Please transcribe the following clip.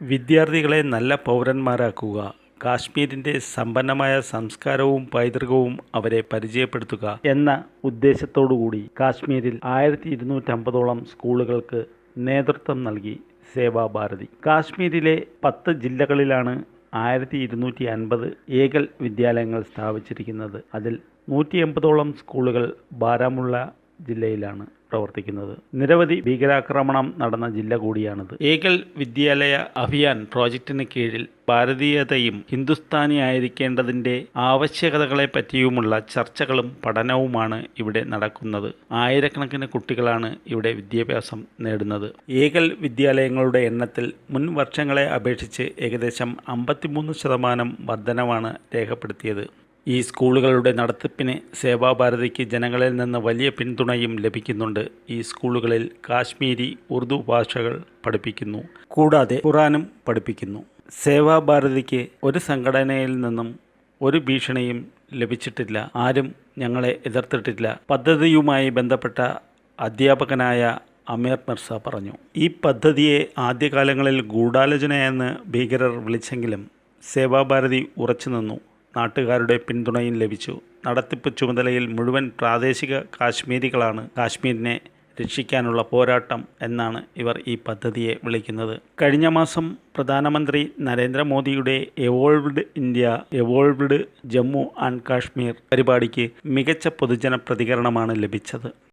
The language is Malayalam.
വിദ്യാർത്ഥികളെ നല്ല പൗരന്മാരാക്കുക കാശ്മീരിന്റെ സമ്പന്നമായ സംസ്കാരവും പൈതൃകവും അവരെ പരിചയപ്പെടുത്തുക എന്ന ഉദ്ദേശത്തോടുകൂടി കാശ്മീരിൽ ആയിരത്തി ഇരുന്നൂറ്റമ്പതോളം സ്കൂളുകൾക്ക് നേതൃത്വം നൽകി സേവാഭാരതി. കാശ്മീരിലെ പത്ത് ജില്ലകളിലാണ് ആയിരത്തി ഇരുന്നൂറ്റി അൻപത് ഏകൽ വിദ്യാലയങ്ങൾ സ്ഥാപിച്ചിരിക്കുന്നത്. അതിൽ നൂറ്റി എൺപതോളം സ്കൂളുകൾ ബാരാമുള്ള ജില്ലയിലാണ് പ്രവർത്തിക്കുന്നത്. നിരവധി ഭീകരാക്രമണം നടന്ന ജില്ല കൂടിയാണിത്. ഏകൽ വിദ്യാലയ അഭിയാൻ പ്രോജക്റ്റിന് കീഴിൽ ഭാരതീയതയും ഹിന്ദുസ്ഥാനി ആയിരിക്കേണ്ടതിന്റെ ആവശ്യകതകളെ പറ്റിയുമുള്ള ചർച്ചകളും പഠനവുമാണ് ഇവിടെ നടക്കുന്നത്. ആയിരക്കണക്കിന് കുട്ടികളാണ് ഇവിടെ വിദ്യാഭ്യാസം നേടുന്നത്. ഏകൽ വിദ്യാലയങ്ങളുടെ എണ്ണത്തിൽ മുൻ വർഷങ്ങളെ അപേക്ഷിച്ച് ഏകദേശം അമ്പത്തിമൂന്ന് ശതമാനം വർധനവാണ് രേഖപ്പെടുത്തിയത്. ഈ സ്കൂളുകളുടെ നടത്തിപ്പിന് സേവാഭാരതിക്ക് ജനങ്ങളിൽ നിന്ന് വലിയ പിന്തുണയും ലഭിക്കുന്നുണ്ട്. ഈ സ്കൂളുകളിൽ കാശ്മീരി ഉറുദു ഭാഷകൾ പഠിപ്പിക്കുന്നു. കൂടാതെ ഖുറാനും പഠിപ്പിക്കുന്നു. സേവാഭാരതിക്ക് ഒരു സംഘടനയിൽ നിന്നും ഒരു ഭീഷണിയും ലഭിച്ചിട്ടില്ല. ആരും ഞങ്ങളെ എതിർത്തിട്ടില്ല. പദ്ധതിയുമായി ബന്ധപ്പെട്ട അധ്യാപകനായ അമീർ മിർസ പറഞ്ഞു. ഈ പദ്ധതിയെ ആദ്യകാലങ്ങളിൽ ഗൂഢാലോചനയെന്ന് ഭീകരർ വിളിച്ചെങ്കിലും സേവാഭാരതി ഉറച്ചു നിന്നു നാട്ടുകാരുടെ പിന്തുണയും ലഭിച്ചു. നടത്തിപ്പ് ചുമതലയിൽ മുഴുവൻ പ്രാദേശിക കാശ്മീരികളാണ് കാശ്മീരിനെ രക്ഷിക്കാനുള്ള പോരാട്ടം എന്നാണ് ഇവർ ഈ പദ്ധതിയെ വിളിക്കുന്നത്. കഴിഞ്ഞ മാസം പ്രധാനമന്ത്രി നരേന്ദ്രമോദിയുടെ evolved India evolved Jammu and Kashmir പരിപാടിക്ക് മികച്ച പൊതുജന പ്രതികരണമാണ് ലഭിച്ചത്.